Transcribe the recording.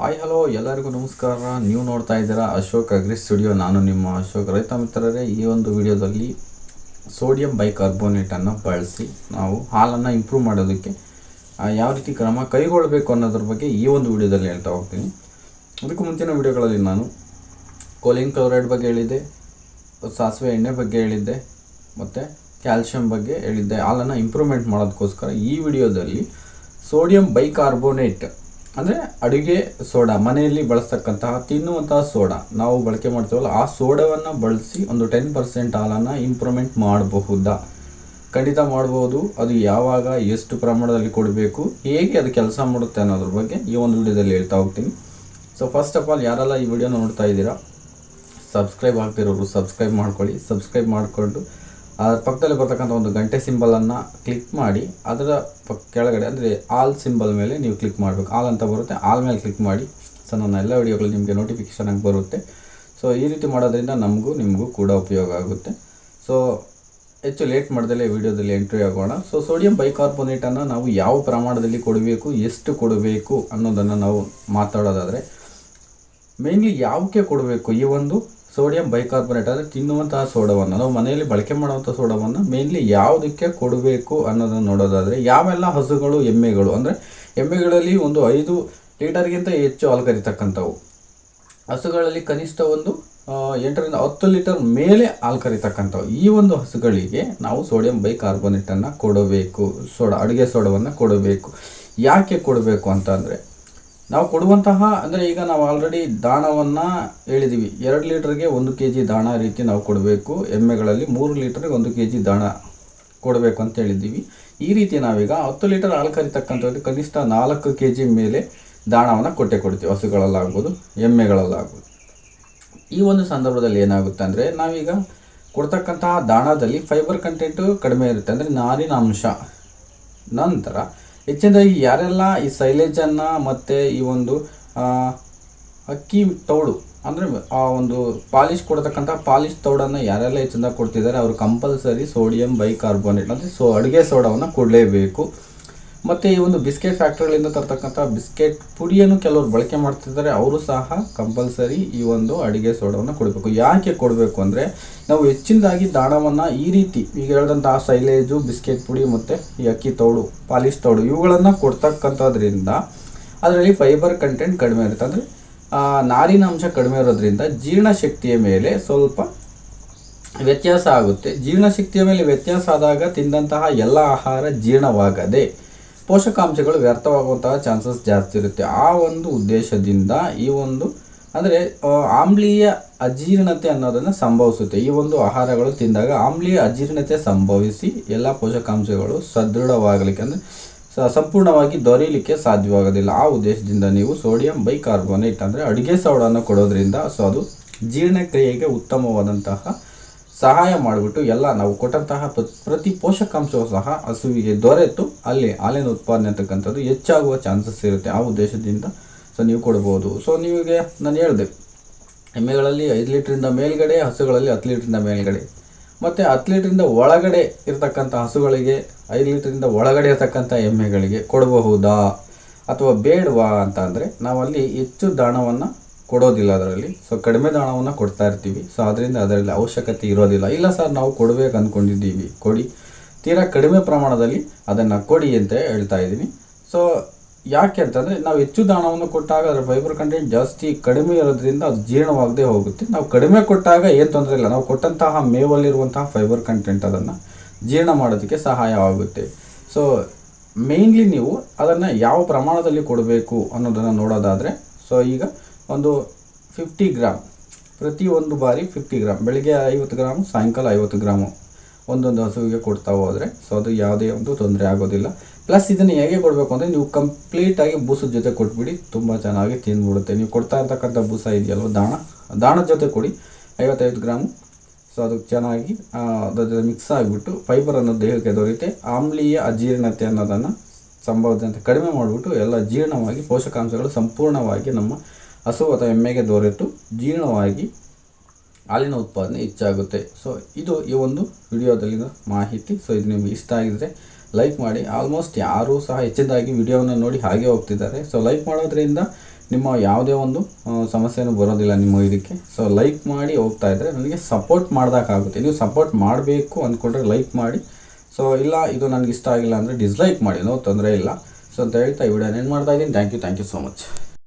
Hi hello ಎಲ್ಲರಿಗೂ ನಮಸ್ಕಾರ. ನೀವು ನೋಡ್ತಾ ಇದ್ದೀರಾ ಅಶೋಕ್ ಅಗ್ರಿ ಸ್ಟುಡಿಯೋ. ನಾನು ನಿಮ್ಮ ಅಶೋಕ್. ರೈತ ಮಿತ್ರರೇ, ಈ ಒಂದು ವಿಡಿಯೋದಲ್ಲಿ ಸೋಡಿಯಂ ಬೈಕಾರ್ಬೋನೇಟನ್ನು ಬಳಸಿ ನಾವು ಹಾಲನ್ನು ಇಂಪ್ರೂವ್ ಮಾಡೋದಕ್ಕೆ ಯಾವ ರೀತಿ ಕ್ರಮ ಕೈಗೊಳ್ಳಬೇಕು ಅನ್ನೋದ್ರ ಬಗ್ಗೆ ಈ ಒಂದು ವಿಡಿಯೋದಲ್ಲಿ ಹೇಳ್ತಾ ಹೋಗ್ತೀನಿ. ಅದಕ್ಕೂ ಮುಂಚಿನ ವಿಡಿಯೋಗಳಲ್ಲಿ ನಾನು ಕೋಲಿನ್ ಕ್ಲೋರೈಡ್ ಬಗ್ಗೆ ಹೇಳಿದ್ದೆ, ಸಾಸಿವೆ ಎಣ್ಣೆ ಬಗ್ಗೆ ಹೇಳಿದ್ದೆ, ಮತ್ತು ಕ್ಯಾಲ್ಶಿಯಂ ಬಗ್ಗೆ ಹೇಳಿದ್ದೆ. ಹಾಲನ್ನು ಇಂಪ್ರೂವ್ಮೆಂಟ್ ಮಾಡೋದಕ್ಕೋಸ್ಕರ ಈ ವಿಡಿಯೋದಲ್ಲಿ ಸೋಡಿಯಂ ಬೈಕಾರ್ಬೋನೇಟ್ ಅಂದರೆ ಅಡುಗೆ ಸೋಡಾ, ಮನೆಯಲ್ಲಿ ಬಳಸ್ತಕ್ಕಂತಹ ತಿನ್ನುವಂತಹ ಸೋಡಾ. ನಾವು ಬಳಕೆ ಮಾಡ್ತೀವಲ್ಲ, ಆ ಸೋಡಾವನ್ನು ಬಳಸಿ ಒಂದು ಟೆನ್ ಪರ್ಸೆಂಟ್ ಹಾಲನ್ನು ಇಂಪ್ರೂವ್ಮೆಂಟ್ ಮಾಡಬಹುದಾ? ಖಂಡಿತ ಮಾಡ್ಬೋದು. ಅದು ಯಾವಾಗ, ಎಷ್ಟು ಪ್ರಮಾಣದಲ್ಲಿ ಕೊಡಬೇಕು, ಹೇಗೆ ಅದು ಕೆಲಸ ಮಾಡುತ್ತೆ ಅನ್ನೋದ್ರ ಬಗ್ಗೆ ಈ ಒಂದು ವಿಡಿಯೋದಲ್ಲಿ ಹೇಳ್ತಾ ಹೋಗ್ತೀನಿ. ಸೊ ಫಸ್ಟ್ ಆಫ್ ಆಲ್ ಯಾರೆಲ್ಲ ಈ ವಿಡಿಯೋ ನೋಡ್ತಾ ಇದ್ದೀರಾ ಸಬ್ಸ್ಕ್ರೈಬ್ ಆಗ್ತಿರೋರು ಸಬ್ಸ್ಕ್ರೈಬ್ ಮಾಡ್ಕೊಳ್ಳಿ. ಸಬ್ಸ್ಕ್ರೈಬ್ ಮಾಡಿಕೊಂಡು ಅದರ ಪಕ್ಕದಲ್ಲಿ ಬರ್ತಕ್ಕಂಥ ಒಂದು ಗಂಟೆ ಸಿಂಬಲನ್ನು ಕ್ಲಿಕ್ ಮಾಡಿ, ಅದರ ಪಕ್, ಕೆಳಗಡೆ, ಅಂದರೆ ಆಲ್ ಸಿಂಬಲ್ ಮೇಲೆ ನೀವು ಕ್ಲಿಕ್ ಮಾಡಬೇಕು. ಆಲ್ ಅಂತ ಬರುತ್ತೆ ಆಲ್ ಮೇಲೆ ಕ್ಲಿಕ್ ಮಾಡಿ ಸೊ ನನ್ನ ಎಲ್ಲ ವಿಡಿಯೋಗಳು ನಿಮಗೆ ನೋಟಿಫಿಕೇಷನ್ ಆಗಿ ಬರುತ್ತೆ. ಸೊ ಈ ರೀತಿ ಮಾಡೋದ್ರಿಂದ ನಮಗೂ, ನಿಮಗೂ ಕೂಡ ಉಪಯೋಗ ಆಗುತ್ತೆ. ಸೊ ಹೆಚ್ಚು ಲೇಟ್ ಮಾಡ್ದಲೇ ವಿಡಿಯೋದಲ್ಲಿ ಎಂಟ್ರಿ ಆಗೋಣ. ಸೊ ಸೋಡಿಯಂ ಬೈಕಾರ್ಬೋನೇಟನ್ನು ನಾವು ಯಾವ ಪ್ರಮಾಣದಲ್ಲಿ ಕೊಡಬೇಕು, ಎಷ್ಟು ಕೊಡಬೇಕು ಅನ್ನೋದನ್ನು ನಾವು ಮಾತಾಡೋದಾದರೆ ಮೇನ್ಲಿ ಯಾವಕ್ಕೆ ಕೊಡಬೇಕು? ಈ ಒಂದು ಸೋಡಿಯಂ ಬೈಕಾರ್ಬೊನೇಟ್ ಅಂದರೆ ತಿನ್ನುವಂತಹ ಸೋಡವನ್ನು, ನಾವು ಮನೆಯಲ್ಲಿ ಬಳಕೆ ಮಾಡುವಂಥ ಸೋಡವನ್ನು ಮೇನ್ಲಿ ಯಾವುದಕ್ಕೆ ಕೊಡಬೇಕು ಅನ್ನೋದನ್ನು ನೋಡೋದಾದರೆ, ಯಾವೆಲ್ಲ ಹಸುಗಳು, ಎಮ್ಮೆಗಳು, ಅಂದರೆ ಎಮ್ಮೆಗಳಲ್ಲಿ ಒಂದು ಐದು ಲೀಟರ್ಗಿಂತ ಹೆಚ್ಚು ಹಾಲು ಕರಿತಕ್ಕಂಥವು ಹಸುಗಳಲ್ಲಿ ಕನಿಷ್ಠ ಒಂದು ಎಂಟರಿಂದ ಹತ್ತು ಲೀಟರ್ ಮೇಲೆ ಹಾಲು ಕರಿತಕ್ಕಂಥವು ಈ ಒಂದು ಹಸುಗಳಿಗೆ ನಾವು ಸೋಡಿಯಂ ಬೈಕಾರ್ಬೊನೇಟನ್ನು ಕೊಡಬೇಕು, ಸೋಡಾ, ಅಡುಗೆ ಸೋಡವನ್ನು ಕೊಡಬೇಕು. ಯಾಕೆ ಕೊಡಬೇಕು ಅಂತಂದರೆ ನಾವು ಕೊಡುವಂತಹ, ಅಂದರೆ ಈಗ ನಾವು ಆಲ್ರೆಡಿ ದಾಣವನ್ನು ಹೇಳಿದ್ದೀವಿ ಎರಡು ಲೀಟ್ರಿಗೆ ಒಂದು ಕೆ ಜಿ ದಾಣ ರೀತಿ ನಾವು ಕೊಡಬೇಕು. ಎಮ್ಮೆಗಳಲ್ಲಿ ಮೂರು ಲೀಟ್ರಿಗೆ ಒಂದು ಕೆ ಜಿ ದಾಣ ಕೊಡಬೇಕು ಅಂತ ಹೇಳಿದ್ದೀವಿ. ಈ ರೀತಿ ನಾವೀಗ ಹತ್ತು ಲೀಟರ್ ಹಾಲು ಕರಿತಕ್ಕಂಥದ್ದು ಕನಿಷ್ಠ ನಾಲ್ಕು ಕೆ ಜಿ ಮೇಲೆ ದಾಣವನ್ನು ಕೊಟ್ಟೆ ಕೊಡ್ತೀವಿ. ಹಸುಗಳಲ್ಲಾಗ್ಬೋದು, ಎಮ್ಮೆಗಳಲ್ಲಾಗ್ಬೋದು. ಈ ಒಂದು ಸಂದರ್ಭದಲ್ಲಿ ಏನಾಗುತ್ತೆ ಅಂದರೆ, ನಾವೀಗ ಕೊಡ್ತಕ್ಕಂತಹ ದಾಣದಲ್ಲಿ ಫೈಬರ್ ಕಂಟೆಂಟು ಕಡಿಮೆ ಇರುತ್ತೆ. ಅಂದರೆ ನಾರಿನ ಅಂಶ. ನಂತರ ಹೆಚ್ಚಿನದಾಗಿ ಯಾರೆಲ್ಲ ಈ ಸೈಲೇಜನ್ನು ಮತ್ತು ಈ ಒಂದು ಅಕ್ಕಿ ತೌಡು, ಅಂದರೆ ಆ ಒಂದು ಪಾಲಿಶ್ ಕೊಡ್ತಕ್ಕಂಥ ಪಾಲಿಶ್ ತೌಡನ್ನು ಯಾರೆಲ್ಲ ಹೆಚ್ಚಿನದಾಗಿ ಕೊಡ್ತಿದ್ದಾರೆ, ಅವರು ಕಂಪಲ್ಸರಿ ಸೋಡಿಯಂ ಬೈಕಾರ್ಬೋನೇಟ್, ಅಂದರೆ ಸೊ, ಅಡುಗೆ ಸೋಡಾವನ್ನು ಕೊಡಲೇಬೇಕು. ಮತ್ತು ಈ ಒಂದು ಬಿಸ್ಕೆಟ್ ಫ್ಯಾಕ್ಟ್ರಿಗಳಿಂದ ತರ್ತಕ್ಕಂಥ ಬಿಸ್ಕೆಟ್ ಪುಡಿಯನ್ನು ಕೆಲವರು ಬಳಕೆ ಮಾಡ್ತಿದ್ದಾರೆ, ಅವರು ಸಹ ಕಂಪಲ್ಸರಿ ಈ ಒಂದು ಅಡುಗೆ ಸೋಡವನ್ನು ಕೊಡಬೇಕು. ಯಾಕೆ ಕೊಡಬೇಕು ಅಂದರೆ, ನಾವು ಹೆಚ್ಚಿನದಾಗಿ ದಾಣವನ್ನು ಈ ರೀತಿ, ಈಗ ಹೇಳಿದಂಥ ಸೈಲೇಜು, ಬಿಸ್ಕೆಟ್ ಪುಡಿ ಮತ್ತು ಈ ಅಕ್ಕಿ ತೌಡು, ಪಾಲಿಶ್ ತೌಡು, ಇವುಗಳನ್ನು ಕೊಡ್ತಕ್ಕಂಥದ್ರಿಂದ ಅದರಲ್ಲಿ ಫೈಬರ್ ಕಂಟೆಂಟ್ ಕಡಿಮೆ ಇರುತ್ತೆ. ಅಂದರೆ ನಾರಿನ ಅಂಶ ಕಡಿಮೆ ಇರೋದ್ರಿಂದ ಜೀರ್ಣಶಕ್ತಿಯ ಮೇಲೆ ಸ್ವಲ್ಪ ವ್ಯತ್ಯಾಸ ಆಗುತ್ತೆ. ಜೀರ್ಣಶಕ್ತಿಯ ಮೇಲೆ ವ್ಯತ್ಯಾಸ ಆದಾಗ ತಿಂದಂತಹ ಎಲ್ಲ ಆಹಾರ ಜೀರ್ಣವಾಗದೆ ಪೋಷಕಾಂಶಗಳು ವ್ಯರ್ಥವಾಗುವಂತಹ ಚಾನ್ಸಸ್ ಜಾಸ್ತಿ ಇರುತ್ತೆ. ಆ ಒಂದು ಉದ್ದೇಶದಿಂದ ಈ ಒಂದು, ಅಂದರೆ ಆಮ್ಲೀಯ ಅಜೀರ್ಣತೆ ಅನ್ನೋದನ್ನು ಸಂಭವಿಸುತ್ತೆ. ಈ ಒಂದು ಆಹಾರಗಳು ತಿಂದಾಗ ಆಮ್ಲೀಯ ಅಜೀರ್ಣತೆ ಸಂಭವಿಸಿ ಎಲ್ಲ ಪೋಷಕಾಂಶಗಳು ಸದೃಢವಾಗಲಿಕ್ಕೆ, ಅಂದರೆ ಸಂಪೂರ್ಣವಾಗಿ ದೊರೆಯಲಿಕ್ಕೆ ಸಾಧ್ಯವಾಗೋದಿಲ್ಲ. ಆ ಉದ್ದೇಶದಿಂದ ನೀವು ಸೋಡಿಯಂ ಬೈಕಾರ್ಬೋನೇಟ್, ಅಂದರೆ ಅಡುಗೆ ಸೌಡನ್ನು ಕೊಡೋದ್ರಿಂದ ಸೊ, ಅದು ಜೀರ್ಣಕ್ರಿಯೆಗೆ ಉತ್ತಮವಾದಂತಹ ಸಹಾಯ ಮಾಡಿಬಿಟ್ಟು ಎಲ್ಲ ನಾವು ಕೊಟ್ಟಂತಹ ಪ್ರ- ಪ್ರತಿ ಪೋಷಕಾಂಶವೂ ಸಹ ಹಸುವಿಗೆ ದೊರೆತು ಅಲ್ಲಿ ಹಾಲಿನ ಉತ್ಪಾದನೆ ಅಂತಕ್ಕಂಥದ್ದು ಹೆಚ್ಚಾಗುವ ಚಾನ್ಸಸ್ ಇರುತ್ತೆ ಆ ಉದ್ದೇಶದಿಂದ ಸೊ ನೀವು ಕೊಡ್ಬೋದು. ಸೊ ನಿಮಗೆ ನಾನು ಹೇಳಿದೆ, ಎಮ್ಮೆಗಳಲ್ಲಿ ಐದು ಲೀಟ್ರಿಂದ ಮೇಲ್ಗಡೆ, ಹಸುಗಳಲ್ಲಿ ಹತ್ತು ಲೀಟ್ರಿಂದ ಮೇಲ್ಗಡೆ. ಮತ್ತು ಹತ್ತು ಲೀಟ್ರಿಂದ ಒಳಗಡೆ ಇರತಕ್ಕಂಥ ಹಸುಗಳಿಗೆ ಐದು ಲೀಟ್ರಿಂದ ಒಳಗಡೆ ಇರತಕ್ಕಂಥ ಎಮ್ಮೆಗಳಿಗೆ ಕೊಡಬಹುದಾ ಅಥವಾ ಬೇಡವಾ ಅಂತ ಅಂದರೆ ನಾವಲ್ಲಿ ಹೆಚ್ಚು ದಾಣವನ್ನು ಕೊಡೋದಿಲ್ಲ ಅದರಲ್ಲಿ. ಸೊ ಕಡಿಮೆ ದಾಣವನ್ನು ಕೊಡ್ತಾ ಇರ್ತೀವಿ. ಸೊ ಅದರಿಂದ ಅದರಲ್ಲಿ ಅವಶ್ಯಕತೆ ಇರೋದಿಲ್ಲ. ಇಲ್ಲ ಸರ್, ನಾವು ಕೊಡಬೇಕು ಅಂದ್ಕೊಂಡಿದ್ದೀವಿ ಕೊಡಿ. ತೀರಾ ಕಡಿಮೆ ಪ್ರಮಾಣದಲ್ಲಿ ಅದನ್ನು ಕೊಡಿ ಅಂತ ಹೇಳ್ತಾ ಇದ್ದೀನಿ. ಸೊ ಯಾಕೆ ಅಂತಂದರೆ, ನಾವು ಹೆಚ್ಚು ದಾಣವನ್ನು ಕೊಟ್ಟಾಗ ಅದರ ಫೈಬರ್ ಕಂಟೆಂಟ್ ಜಾಸ್ತಿ ಕಡಿಮೆ ಇರೋದ್ರಿಂದ ಅದು ಜೀರ್ಣವಾಗದೇ ಹೋಗುತ್ತೆ. ನಾವು ಕಡಿಮೆ ಕೊಟ್ಟಾಗ ಏನು ತೊಂದರೆ ಇಲ್ಲ. ನಾವು ಕೊಟ್ಟಂತಹ ಮೇವಲ್ಲಿರುವಂತಹ ಫೈಬರ್ ಕಂಟೆಂಟ್ ಅದನ್ನು ಜೀರ್ಣ ಮಾಡೋದಕ್ಕೆ ಸಹಾಯವಾಗುತ್ತೆ ಸೊ ಮೇಯ್ನ್ಲಿ ನೀವು ಅದನ್ನು ಯಾವ ಪ್ರಮಾಣದಲ್ಲಿ ಕೊಡಬೇಕು ಅನ್ನೋದನ್ನು ನೋಡೋದಾದರೆ ಸೊ ಈಗ ಒಂದು ಫಿಫ್ಟಿ ಗ್ರಾಮ್ ಪ್ರತಿ ಒಂದು ಬಾರಿ ಫಿಫ್ಟಿ ಗ್ರಾಮ್ ಬೆಳಗ್ಗೆ ಐವತ್ತು ಗ್ರಾಮು ಸಾಯಂಕಾಲ ಐವತ್ತು ಗ್ರಾಮು ಒಂದೊಂದು ಹಸುವಿಗೆ ಕೊಡ್ತಾ ಹೋದರೆ. ಸೊ ಅದು ಯಾವುದೇ ಒಂದು ತೊಂದರೆ ಆಗೋದಿಲ್ಲ. ಪ್ಲಸ್ ಇದನ್ನು ಹೇಗೆ ಕೊಡಬೇಕು ಅಂದರೆ ನೀವು ಕಂಪ್ಲೀಟಾಗಿ ಬೂಸದ ಜೊತೆ ಕೊಟ್ಬಿಡಿ, ತುಂಬ ಚೆನ್ನಾಗಿ ತಿಂದ್ಬಿಡುತ್ತೆ ನೀವು ಕೊಡ್ತಾ ಇರ್ತಕ್ಕಂಥ ಬೂಸ ಇದೆಯಲ್ವ, ದಾಣ? ದಾಣದ ಜೊತೆ ಕೊಡಿ. ಐವತ್ತೈದು ಗ್ರಾಮು ಸೊ ಅದು ಚೆನ್ನಾಗಿ ಅದ್ರ ಮಿಕ್ಸ್ ಆಗಿಬಿಟ್ಟು ಫೈಬರ್ ಅನ್ನೋದು ದೇಹಕ್ಕೆ ದೊರೆಯುತ್ತೆ. ಆಮ್ಲೀಯ ಅಜೀರ್ಣತೆ ಅನ್ನೋದನ್ನು ಸಂಭವದಂತೆ ಕಡಿಮೆ ಮಾಡಿಬಿಟ್ಟು ಎಲ್ಲ ಜೀರ್ಣವಾಗಿ ಪೋಷಕಾಂಶಗಳು ಸಂಪೂರ್ಣವಾಗಿ ನಮ್ಮ ಹಸು ಅಥವಾ ಎಮ್ಮೆಗೆ ದೊರೆತು ಜೀರ್ಣವಾಗಿ ಹಾಲಿನ ಉತ್ಪಾದನೆ ಹೆಚ್ಚಾಗುತ್ತೆ. ಸೊ ಇದು ಈ ಒಂದು ವಿಡಿಯೋದಲ್ಲಿನ ಮಾಹಿತಿ. ಸೊ ಇದು ನಿಮಗೆ ಇಷ್ಟ ಆಗಿದ್ದರೆ ಲೈಕ್ ಮಾಡಿ. ಆಲ್ಮೋಸ್ಟ್ ಯಾರೂ ಸಹ ಹೆಚ್ಚಿನದಾಗಿ ವಿಡಿಯೋವನ್ನು ನೋಡಿ ಹಾಗೆ ಹೋಗ್ತಿದ್ದಾರೆ. ಸೊ ಲೈಕ್ ಮಾಡೋದ್ರಿಂದ ನಿಮ್ಮ ಯಾವುದೇ ಒಂದು ಸಮಸ್ಯೆಯೂ ಬರೋದಿಲ್ಲ ನಿಮ್ಮ ಇದಕ್ಕೆ. ಸೊ ಲೈಕ್ ಮಾಡಿ ಹೋಗ್ತಾ ಇದ್ದರೆ ನನಗೆ ಸಪೋರ್ಟ್ ಮಾಡ್ದಾಗುತ್ತೆ ನೀವು ಸಪೋರ್ಟ್ ಮಾಡಬೇಕು ಅಂದ್ಕೊಂಡ್ರೆ ಲೈಕ್ ಮಾಡಿ. ಸೊ ಇಲ್ಲ, ಇದು ನನಗೆ ಇಷ್ಟ ಆಗಿಲ್ಲ ಅಂದರೆ ಡಿಸ್ಲೈಕ್ ಮಾಡಿ. ನೋ ತೊಂದರೆ ಇಲ್ಲ. ಸೊ ಅಂತ ಹೇಳ್ತಾ ಈ ವಿಡಿಯೋ ಏನು ಮಾಡ್ತಾ ಇದ್ದೀನಿ. Thank you thank you so much